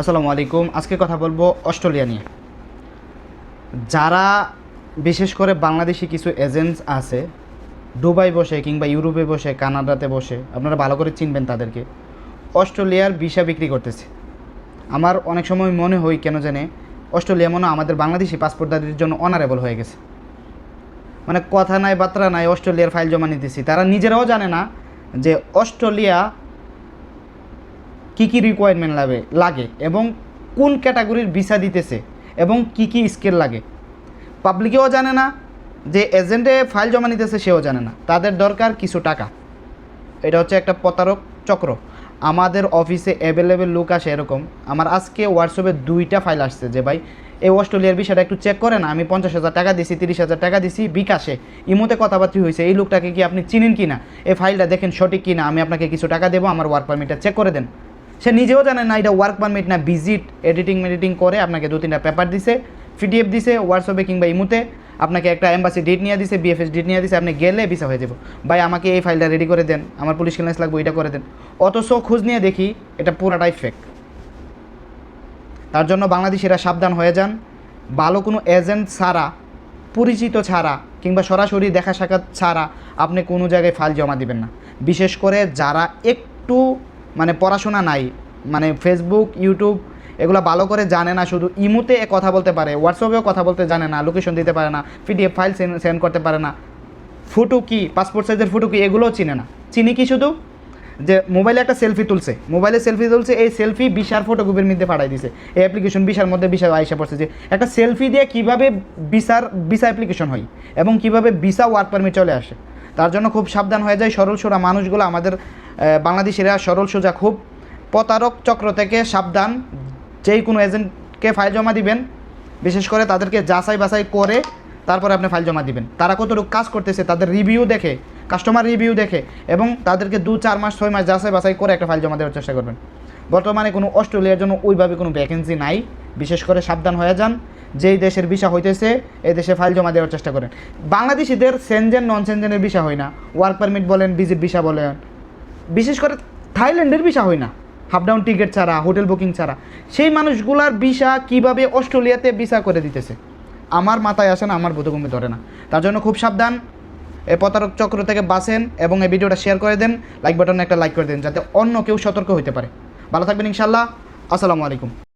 আসসালামু আলাইকুম। আজকে কথা বলব অস্ট্রেলিয়া নিয়ে। যারা বিশেষ করে বাংলাদেশি কিছু এজেন্টস আছে, দুবাই বসে কিংবা ইউরোপে বসে, কানাডাতে বসে, আপনারা ভালো করে চিনবেন তাদেরকে। অস্ট্রেলিয়ার ভিসা বিক্রি করতেছে। আমার অনেক সময় মনে হয় কেন জানে, অস্ট্রেলিয়া মনে আমাদের বাংলাদেশি পাসপোর্টদারির জন্য অনারেবল হয়ে গেছে। মানে কথা নাই, বার্তা নাই, অস্ট্রেলিয়ার ফাইল জমা নিতেছি। তারা নিজেরাও জানে না যে অস্ট্রেলিয়া কী কী রিকোয়ারমেন্ট লাগে লাগে, এবং কোন ক্যাটাগরির ভিসা দিতেছে, এবং কি কি স্কেল লাগে। পাবলিকেও জানে না, যে এজেন্টে ফাইল জমা নিতেছে সেও জানে না। তাদের দরকার কিছু টাকা। এটা হচ্ছে একটা প্রতারক চক্র। আমাদের অফিসে অ্যাভেলেবেল লোক আসে এরকম। আমার আজকে হোয়াটসঅ্যাপে দুইটা ফাইল আসছে যে, ভাই, এই অস্ট্রেলিয়ার বিষয়টা একটু চেক করে না আমি পঞ্চাশ হাজার টাকা দিছি, তিরিশ হাজার টাকা দিছি, বিকাশে। ইমোতে কথাবার্তা হয়েছে এই লোকটাকে কি আপনি চিনেন কি না এই ফাইলটা দেখেন সঠিক কি না আমি আপনাকে কিছু টাকা দেবো, আমার ওয়ার্ক পারমিটটা চেক করে দেন। সে নিজেও জানে না এটা ওয়ার্ক পারমিট না ভিজিট এডিটিং মেডিটিং করে আপনাকে দু তিনটা পেপার দিছে পিডিএফ দিছে হোয়াটসঅ্যাপে কিংবা ইমুতে আপনাকে একটা এম্বাসি ডেট নিয়ে দিছে বিএফএস ডেট নিয়ে দিছে, আপনি গেলে ভিসা হয়ে যাব। ভাই, আমাকে এই ফাইলটা রেডি করে দেন, আমার পুলিশ ক্লিয়ারেন্স লাগবে এটা করে দেন। অত অথচ খোঁজ নিয়ে দেখি এটা পুরাটাই ফেক তার জন্য বাংলাদেশিরা সাবধান হয়ে যান। ভালো কোনো এজেন্ট ছাড়া, পরিচিত ছাড়া, কিংবা সরাসরি দেখা সাক্ষাৎ ছাড়া আপনি কোনো জায়গায় ফাইল জমা দিবেন না। বিশেষ করে যারা একটু মানে পড়াশোনা নাই। মানে ফেসবুক ইউটিউব এগুলো ভালো করে জানে না, শুধু ইমুতে কথা বলতে পারে হোয়াটসঅ্যাপেও কথা বলতে জানে না লোকেশন দিতে পারে না পিডিএফ ফাইল সেন্ড করতে পারে না। ফটো কি পাসপোর্ট সাইজের ফটো কি, এগুলোও চিনে না। চিনি কি শুধু? যে মোবাইলে একটা সেলফি তুলছে মোবাইলে সেলফি তুলছে, এই সেলফি বিশার ফটোকপির মধ্যে পাঠাই দিছে। এই অ্যাপ্লিকেশন বিশার মধ্যে বিশা আইসা পড়ছে যে, একটা সেলফি দিয়ে কীভাবে বিসার ভিসা অ্যাপ্লিকেশন হয় এবং কীভাবে ভিসা ওয়ার্ক পারমিট চলে আসে। তার জন্য খুব সাবধান হয়ে যায় সরল সোজা মানুষগুলো আমাদের বাংলাদেশিরা সরল সোজা খুব প্রতারক চক্র থেকে সাবধান। যেই কোনো এজেন্টকে ফাইল জমা দিবেন, বিশেষ করে তাদেরকে যাচাই বাছাই করে তারপরে আপনি ফাইল জমা দিবেন। তারা কতটুকু কাজ করতেছে, তাদের রিভিউ দেখে, কাস্টমার রিভিউ দেখে এবং তাদেরকে দু, চার মাস, ছয় মাস যাচাই বাছাই করে একটা ফাইল জমা দেওয়ার চেষ্টা করবেন। বর্তমানে কোনো অস্ট্রেলিয়ার জন্য ওইভাবে কোনো ভ্যাকেন্সি নাই। বিশেষ করে সাবধান হয়ে যান। যেই দেশের ভিসা হইতেছে, এই দেশে ফাইল জমা দেওয়ার চেষ্টা করেন। বাংলাদেশিদের সেনজেন নন সেনজেনের ভিসা হয় না। ওয়ার্ক পারমিট বলেন ভিজিট ভিসা বলেন। বিশেষ করে থাইল্যান্ডের ভিসা হয় না। হাফ ডাউন টিকিট ছাড়া হোটেল বুকিং ছাড়া। সেই মানুষগুলার ভিসা কীভাবে অস্ট্রেলিয়াতে ভিসা করে দিতেছে? আমার মাথায় আসে না, আমার বোধগম্য ধরে না। তার জন্য খুব সাবধান। এই প্রতারক চক্র থেকে বাঁচেন এবং এই ভিডিওটা শেয়ার করে দেন। লাইক বাটনে একটা লাইক করে দেন, যাতে অন্য কেউ সতর্ক হতে পারে। ভালো থাকবেন ইনশাল্লাহ আসসালামু আলাইকুম।